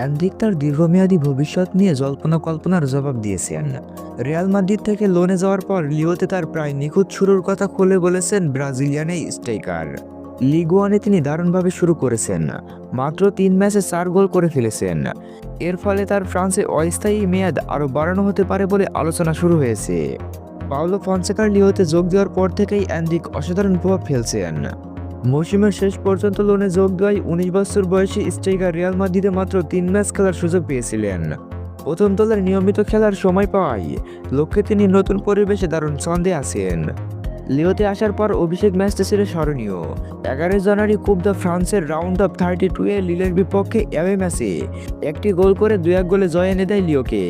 Endrick তার দীর্ঘমেয়াদী ভবিষ্যৎ নিয়ে জল্পনা কল্পনার জবাব দিয়েছেন। রিয়াল মাদ্রিদ থেকে লোনে যাওয়ার পর লিওতে তার প্রায় নিখুঁত শুরুর কথা খুলে বলেছেন ব্রাজিলিয়ান এই স্ট্রাইকার। লিগ ওয়ানে তিনি দারুণভাবে শুরু করেছেন, মাত্র তিন ম্যাচে চার গোল করে ফেলেছেন। এর ফলে তার ফ্রান্সে অস্থায়ী মেয়াদ আরও বাড়ানো হতে পারে বলে আলোচনা শুরু হয়েছে। পাওলো ফনসেকার লিওতে যোগ দেওয়ার পর থেকেই অ্যান্ড্রিক অসাধারণ প্রভাব ফেলছেন। মৌসুমের শেষ পর্যন্ত লোনে যোগ দেওয়ায় উনিশ বছর বয়সী স্ট্রাইকার রিয়াল মাদ্রিদে মাত্র তিন ম্যাচ খেলার সুযোগ পেয়েছিলেন। প্রথম দলের নিয়মিত খেলার সময় পাওয়ায় লক্ষ্যে তিনি নতুন পরিবেশে দারুণ ছন্দে আছেন। লিওতে আসার পর অভিষেক ম্যাচটা ছিল স্মরণীয়। এগারোই জানুয়ারি কুপ দ্য ফ্রান্সের রাউন্ড অফ থার্টি টু এ লিলের বিপক্ষে অ্যাওয়ে ম্যাচে একটি গোল করে দুই এক গোলে জয় এনে দেয় লিওকে।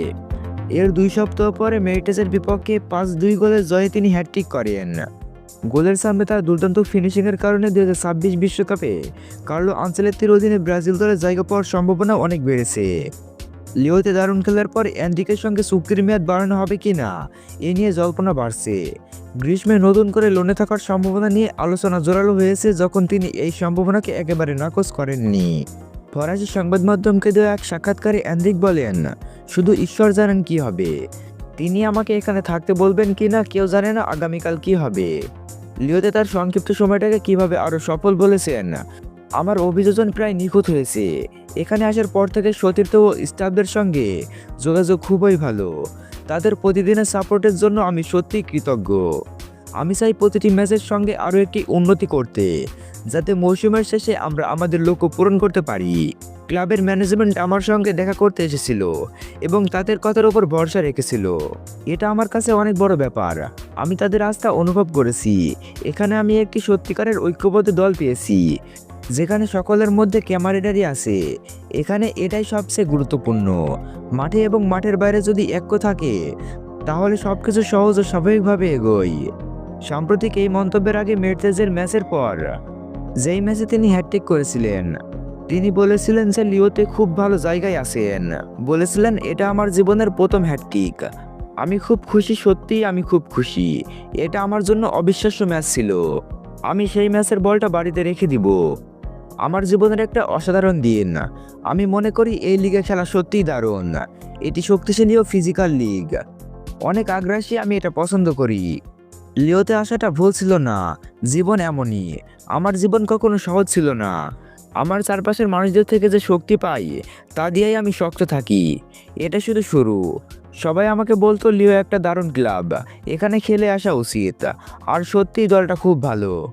এর দুই সপ্তাহ পরে মেরিটেসের বিপক্ষে পাঁচ দুই গোলের জয়ে তিনি হ্যাটট্রিক করেন। গোলের সামনে তার দুর্দান্ত ফিনিশিংয়ের কারণে দু ছাব্বিশ বিশ্বকাপে কার্লো আঞ্চলেত্তির অধীনে ব্রাজিল দলে জায়গা পাওয়ার সম্ভাবনা অনেক বেড়েছে। লিওতে দারুণ খেলার পর অ্যান্ড্রিকের সঙ্গে চুক্তির মেয়াদ বাড়ানো হবে কি না, এ নিয়ে জল্পনা বাড়ছে। গ্রীষ্মে নতুন করে লোনে থাকার সম্ভাবনা নিয়ে আলোচনা জোরালো হয়েছে যখন তিনি এই সম্ভাবনাকে একেবারে নাকচ করেননি। ফরাসি সংবাদ মাধ্যমকে দেওয়া এক সাক্ষাৎকারে অ্যান্ড্রিক বলেন, শুধু ঈশ্বর জানেন কি হবে। তিনি আমাকে এখানে থাকতে বলবেন কি না কেউ জানে না আগামীকাল কি হবে। লিওতে তার সংক্ষিপ্ত সময়টাকে কীভাবে আরও সফল বলেছেন? আমার অভিযোজন প্রায় নিখুঁত হয়েছে। এখানে আসার পর থেকে সতীর্থ ও স্টাফদের সঙ্গে যোগাযোগ খুবই ভালো। তাদের প্রতিদিনের সাপোর্টের জন্য আমি সত্যিই কৃতজ্ঞ। আমি চাই প্রতিটি ম্যাচের সঙ্গে আরও একটি উন্নতি করতে, যাতে মৌসুমের শেষে আমরা আমাদের লক্ষ্য পূরণ করতে পারি। ক্লাবের ম্যানেজমেন্ট আমার সঙ্গে দেখা করতে এসেছিল এবং তাদের কথার উপর ভরসা রেখেছিল। এটা আমার কাছে অনেক বড় ব্যাপার। আমি তাদের আস্থা অনুভব করেছি। এখানে আমি একটি সত্যিকারের ঐক্যবদ্ধ দল পেয়েছি, যেখানে সকলের মধ্যে ক্যামারেডারি আছে। এখানে এটাই সবচেয়ে গুরুত্বপূর্ণ। মাঠে এবং মাঠের বাইরে যদি ঐক্য থাকে, তাহলে সবকিছু সহজ ও স্বাভাবিকভাবে এগোয়। সাম্প্রতিক এই মন্তব্যের আগে মের্তেজের ম্যাচের পর, যেই ম্যাচে তিনি হ্যাটট্রিক করেছিলেন, তিনি বলেছিলেন যে লিওতে খুব ভালো জায়গায় আছেন। বলেছিলেন, এটা আমার জীবনের প্রথম হ্যাটট্রিক আমি খুব খুশি, সত্যিই আমি খুব খুশি। এটা আমার জন্য অবিশ্বাস্য ম্যাচ ছিল। আমি সেই ম্যাচের বলটা বাড়িতে রেখে দিব। আমার জীবনের একটা অসাধারণ দিন। আমি মনে করি এই লিগে খেলা সত্যিই দারুণ। এটি শক্তিশালী ও ফিজিক্যাল লিগ। অনেক আগ্রাসী আমি এটা পছন্দ করি। লিওতে আসাটা ভুল ছিল না। জীবন এমনই। আমার জীবন কখনো সহজ ছিল না। আমার চারপাশের মানুষদের থেকে যে শক্তি পাই, তা দিয়েই আমি শক্ত থাকি। এটা শুধু শুরু। সবাই আমাকে বলতো, লিও একটা দারুণ ক্লাব। এখানে খেলে আসা উচিত। আর সত্যিই দলটা খুব ভালো।